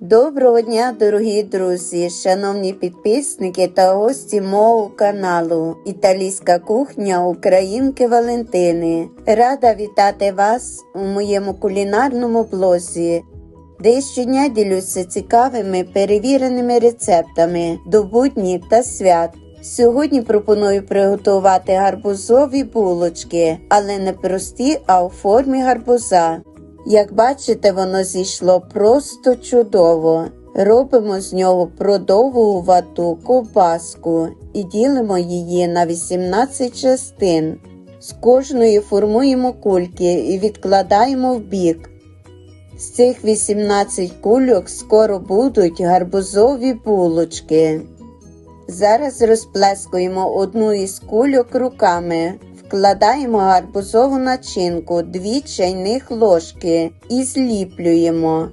Доброго дня, дорогі друзі, шановні підписники та гості мого каналу Італійська кухня Українки Валентини. Рада вітати вас у моєму кулінарному блозі, де щодня ділюся цікавими перевіреними рецептами до буднів та свят. Сьогодні пропоную приготувати гарбузові булочки, але не прості, а у формі гарбуза. Як бачите, воно зійшло просто чудово. Робимо з нього продовгувату ковбаску і ділимо її на 18 частин. З кожної формуємо кульки і відкладаємо в бік. З цих 18 кульок скоро будуть гарбузові булочки. Зараз розплескуємо одну із кульок руками, вкладаємо гарбузову начинку 2 чайних ложки і зліплюємо.